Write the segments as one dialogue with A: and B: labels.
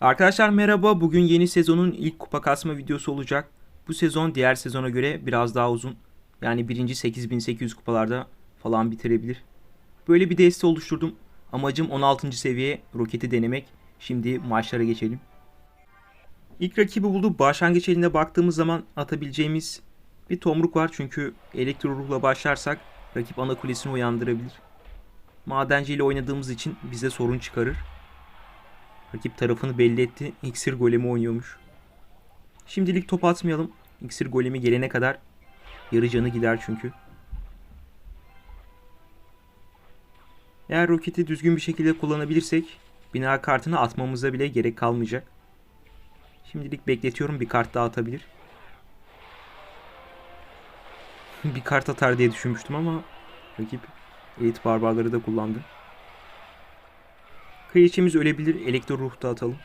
A: Arkadaşlar merhaba. Bugün yeni sezonun ilk kupa kasma videosu olacak. Bu sezon diğer sezona göre biraz daha uzun. Yani birinci 8800 kupalarda falan bitirebilir. Böyle bir deste oluşturdum. Amacım 16. seviye roketi denemek. Şimdi maçlara geçelim. İlk rakibi buldu. Başlangıç eline baktığımız zaman atabileceğimiz bir tomruk var. Çünkü elektro ruhla başlarsak rakip ana kulesini uyandırabilir. Madenci oynadığımız için bize sorun çıkarır. Rakip tarafını belli etti. İksir golemi oynuyormuş. Şimdilik top atmayalım. İksir golemi gelene kadar yarı canı gider çünkü. Eğer roketi düzgün bir şekilde kullanabilirsek bina kartını atmamıza bile gerek kalmayacak. Şimdilik bekletiyorum bir kart daha atabilir. bir kart atar diye düşünmüştüm ama rakip elit barbarları da kullandı. Kraliçemiz ölebilir. Elektro ruh da atalım.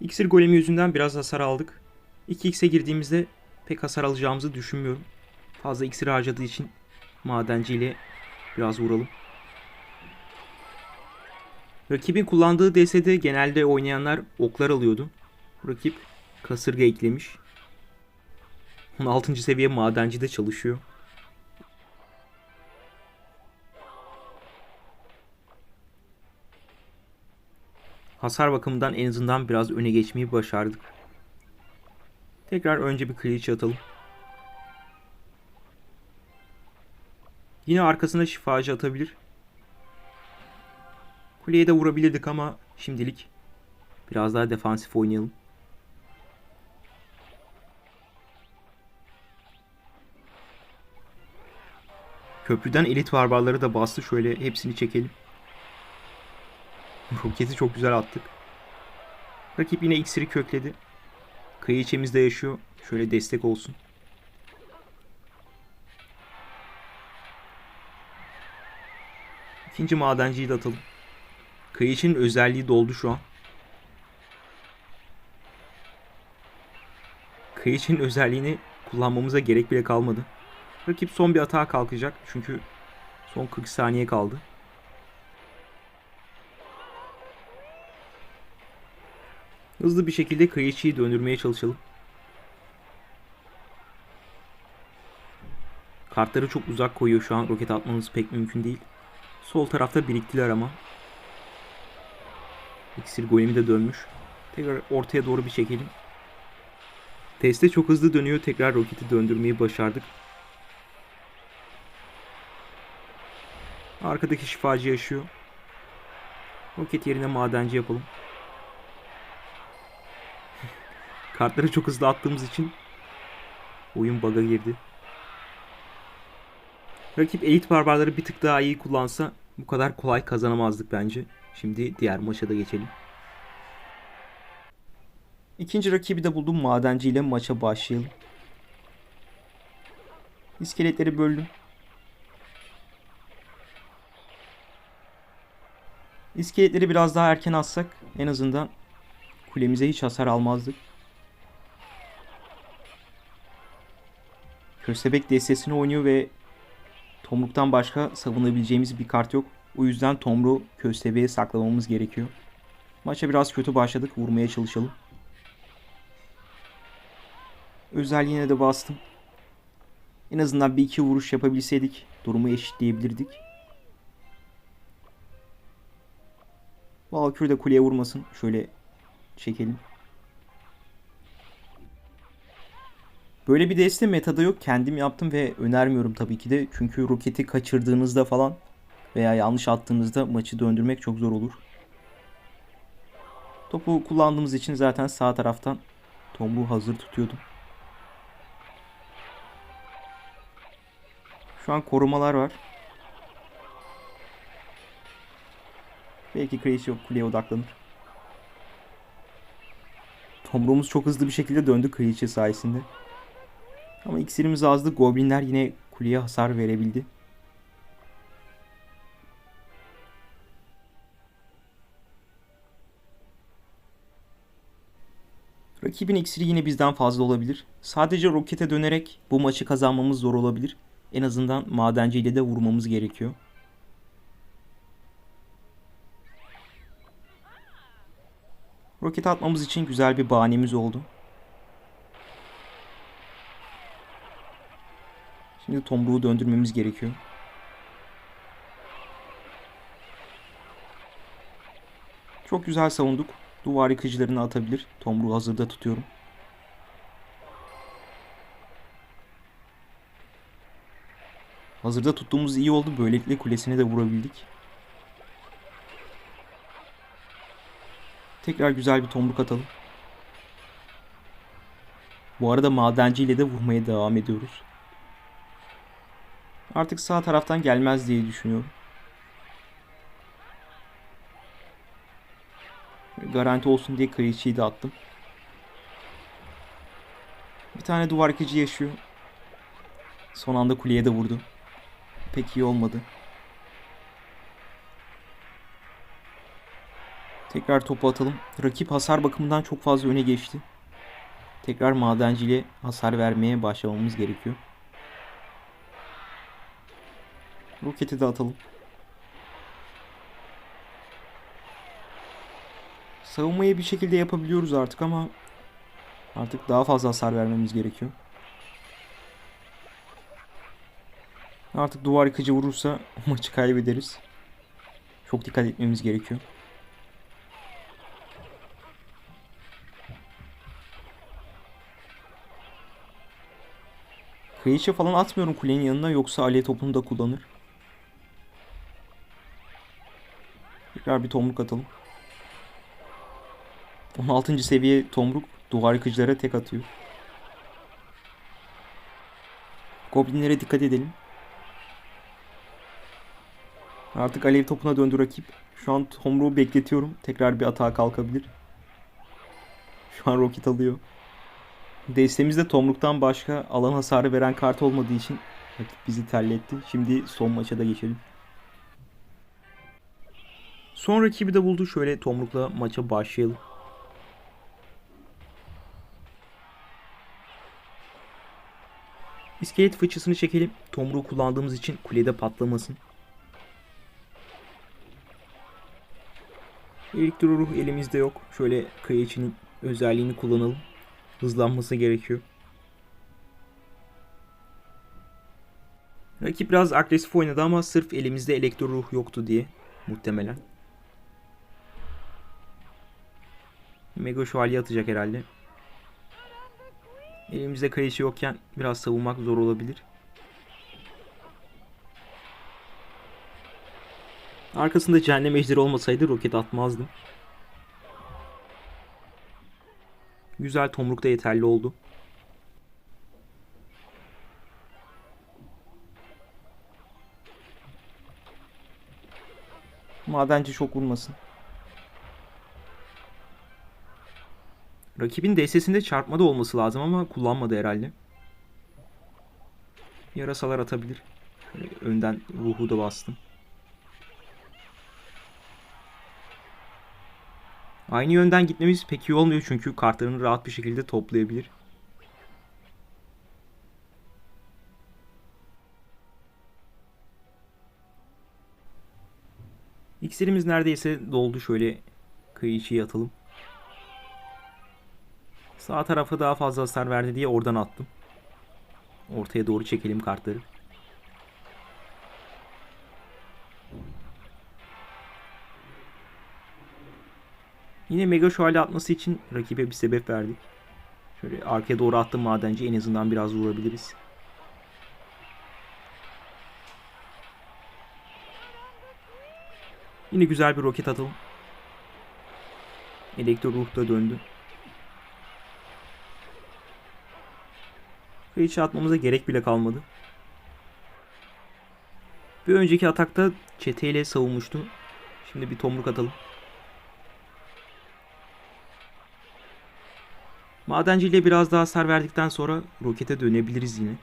A: İksir golemi yüzünden biraz hasar aldık. 2x'e girdiğimizde pek hasar alacağımızı düşünmüyorum. Fazla iksir harcadığı için madenciyle biraz vuralım. Rakibin kullandığı DS'de genelde oynayanlar oklar alıyordu. Rakip kasırga eklemiş. 16. seviye madenci de çalışıyor. Hasar bakımından en azından biraz öne geçmeyi başardık. Tekrar önce bir kraliçe atalım. Yine arkasına şifacı atabilir. Kuleye de vurabilirdik ama şimdilik biraz daha defansif oynayalım. Köprüden elit barbarları da bastı. Şöyle hepsini çekelim. Roketi çok güzel attık. Rakip yine iksiri kökledi. Kraliçemiz de yaşıyor. Şöyle destek olsun. İkinci madenciyi de atalım. Kraliçenin özelliği doldu şu an. Kraliçenin özelliğini kullanmamıza gerek bile kalmadı. Rakip son bir atağa kalkacak. Çünkü son 40 saniye kaldı. Hızlı bir şekilde Kraliçe'yi döndürmeye çalışalım. Kartları çok uzak koyuyor şu an. Roket atmamız pek mümkün değil. Sol tarafta biriktiler ama. İksir golemi de dönmüş. Tekrar ortaya doğru bir çekelim. Teste çok hızlı dönüyor. Tekrar roketi döndürmeyi başardık. Arkadaki şifacı yaşıyor. Roket yerine madenci yapalım. Kartları çok hızlı attığımız için oyun bug'a girdi. Rakip elit barbarları bir tık daha iyi kullansa bu kadar kolay kazanamazdık bence. Şimdi diğer maça da geçelim. İkinci rakibi de buldum. Madenci ile maça başlayalım. İskeletleri böldüm. İskeletleri biraz daha erken atsak en azından kulemize hiç hasar almazdık. Köstebek destesini oynuyor ve Tomruk'tan başka savunabileceğimiz bir kart yok. O yüzden Tomruk'u Köstebeğe saklamamız gerekiyor. Maça biraz kötü başladık. Vurmaya çalışalım. Özelliğine de bastım. En azından bir iki vuruş yapabilseydik durumu eşitleyebilirdik. Valkyrie de kuleye vurmasın. Şöyle çekelim. Böyle bir deste metada yok. Kendim yaptım ve önermiyorum tabii ki de. Çünkü roketi kaçırdığınızda falan veya yanlış attığınızda maçı döndürmek çok zor olur. Topu kullandığımız için zaten sağ taraftan tomruğu hazır tutuyordum. Şu an korumalar var. Belki Kraliçe kuleye odaklanır. Tomruğumuz çok hızlı bir şekilde döndü Kraliçe sayesinde. Ama iksirimiz azdı. Goblinler yine kuleye hasar verebildi. Rakibin iksiri yine bizden fazla olabilir. Sadece rokete dönerek bu maçı kazanmamız zor olabilir. En azından madenciyle de vurmamız gerekiyor. Roket atmamız için güzel bir bahanemiz oldu. Şimdi tomruğu döndürmemiz gerekiyor. Çok güzel savunduk. Duvar yıkıcılarını atabilir. Tomruğu hazırda tutuyorum. Hazırda tuttuğumuz iyi oldu. Böylelikle kulesine de vurabildik. Tekrar güzel bir tomruk atalım. Bu arada madenci ile de vurmaya devam ediyoruz. Artık sağ taraftan gelmez diye düşünüyorum. Garanti olsun diye kraliçeyi de attım. Bir tane duvar yıkıcı yaşıyor. Son anda kuleye de vurdu. Pek iyi olmadı. Tekrar topu atalım. Rakip hasar bakımından çok fazla öne geçti. Tekrar madenciyle hasar vermeye başlamamız gerekiyor. Roketi de atalım. Savunmayı bir şekilde yapabiliyoruz artık ama artık daha fazla hasar vermemiz gerekiyor. Artık duvar yıkıcı vurursa maçı kaybederiz. Çok dikkat etmemiz gerekiyor. Kayışa falan atmıyorum kulenin yanına yoksa alev topunu da kullanır. Tekrar bir tomruk atalım. 16. seviye tomruk duvar yıkıcılara tek atıyor. Goblinlere dikkat edelim. Artık alev topuna döndü rakip. Şu an tomruğu bekletiyorum. Tekrar bir atağa kalkabilir. Şu an roket alıyor. Destemizde tomruktan başka alan hasarı veren kart olmadığı için rakip bizi terletti. Şimdi son maça da geçelim. Son rakibi de buldu. Şöyle tomrukla maça başlayalım. İskelet fıçısını çekelim. Tomruğu kullandığımız için kulede patlamasın. Elektro ruh elimizde yok. Şöyle Kayıç'ın özelliğini kullanalım. Hızlanması gerekiyor. Rakip biraz agresif oynadı ama sırf elimizde elektro ruh yoktu diye muhtemelen. Mega şövalye atacak herhalde. Elimizde kayışı yokken biraz savunmak zor olabilir. Arkasında cehennem ejderi olmasaydı roket atmazdım. Güzel tomruk da yeterli oldu. Madenci çok vurmasın. Rakibin DS'sinde çarpma da olması lazım ama kullanmadı herhalde. Yarasalar atabilir. Şöyle önden ruhu da bastım. Aynı yönden gitmemiz pek iyi olmuyor çünkü kartlarını rahat bir şekilde toplayabilir. İksirimiz neredeyse doldu. Şöyle kıyı içi atalım. Sağ tarafa daha fazla hasar verdi diye oradan attım. Ortaya doğru çekelim kartları. Yine mega şövalye atması için rakibe bir sebep verdik. Şöyle arkaya doğru attım madenci en azından biraz vurabiliriz. Yine güzel bir roket atalım. Elektro ruh da döndü. Hiç atmamıza gerek bile kalmadı. Bir önceki atakta çeteyle savunmuştu. Şimdi bir tomruk atalım. Madenci ile biraz daha hasar verdikten sonra rokete dönebiliriz yine.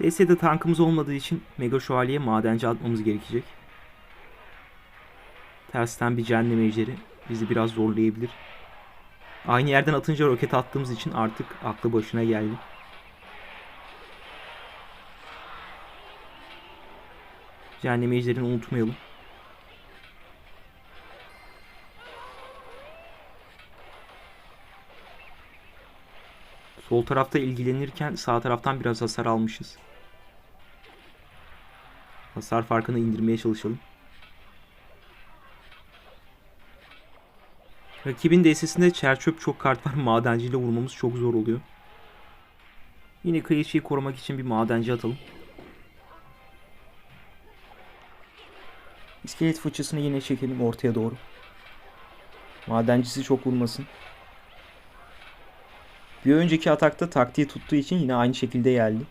A: DS'de tankımız olmadığı için Mega Şövalye'ye madenci atmamız gerekecek. Tersten bir cehennem ejderi bizi biraz zorlayabilir. Aynı yerden atınca roket attığımız için artık aklı başına geldi. Cehennem ejderini unutmayalım. Sol tarafta ilgilenirken sağ taraftan biraz hasar almışız. Hasar farkını indirmeye çalışalım. Rakibin DS'sinde çerçöp çok kart var. Madenciyle vurmamız çok zor oluyor. Yine kayışıyı korumak için bir madenci atalım. İskelet fıçısını yine çekelim ortaya doğru. Madencisi çok vurmasın. Bir önceki atakta taktiği tuttuğu için yine aynı şekilde geldi.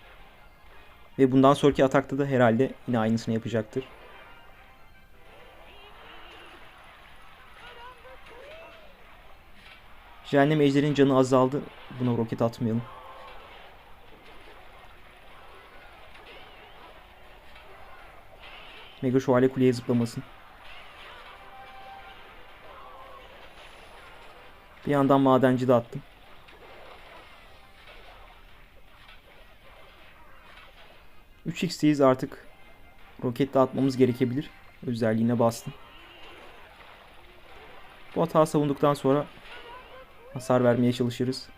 A: Ve bundan sonraki atakta da herhalde yine aynısını yapacaktır. Cehennem ejderin canı azaldı. Buna roket atmayalım. Mega şövalye kuleye zıplamasın. Bir yandan madenci de attım. Üç x'teyiz artık. Roket de atmamız gerekebilir. Özelliğine bastım. Bu hata savunduktan sonra hasar vermeye çalışırız.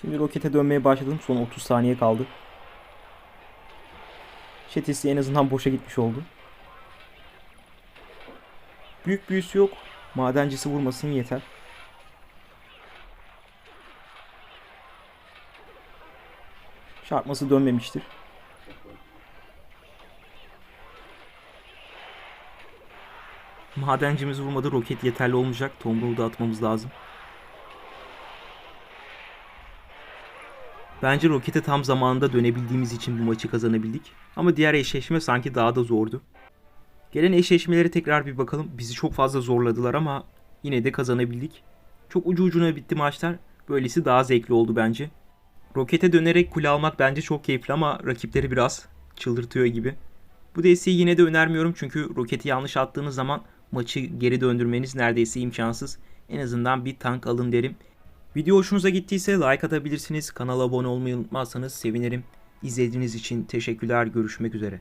A: Şimdi rokete dönmeye başladım. Son 30 saniye kaldı. Çetesi en azından boşa gitmiş oldu. Büyük büyüsü yok. Madencisi vurmasın yeter. Çarpması dönmemiştir. Madencimiz vurmadı. Roket yeterli olmayacak. Tomruğu da atmamız lazım. Bence rokete tam zamanında dönebildiğimiz için bu maçı kazanabildik. Ama diğer eşleşme sanki daha da zordu. Gelen eşleşmelere tekrar bir bakalım. Bizi çok fazla zorladılar ama yine de kazanabildik. Çok ucu ucuna bitti maçlar. Böylesi daha zevkli oldu bence. Rokete dönerek kule almak bence çok keyifli ama rakipleri biraz çıldırtıyor gibi. Bu desteği yine de önermiyorum çünkü roketi yanlış attığınız zaman maçı geri döndürmeniz neredeyse imkansız. En azından bir tank alın derim. Video hoşunuza gittiyse like atabilirsiniz. Kanala abone olmayı unutmazsanız sevinirim. İzlediğiniz için teşekkürler. Görüşmek üzere.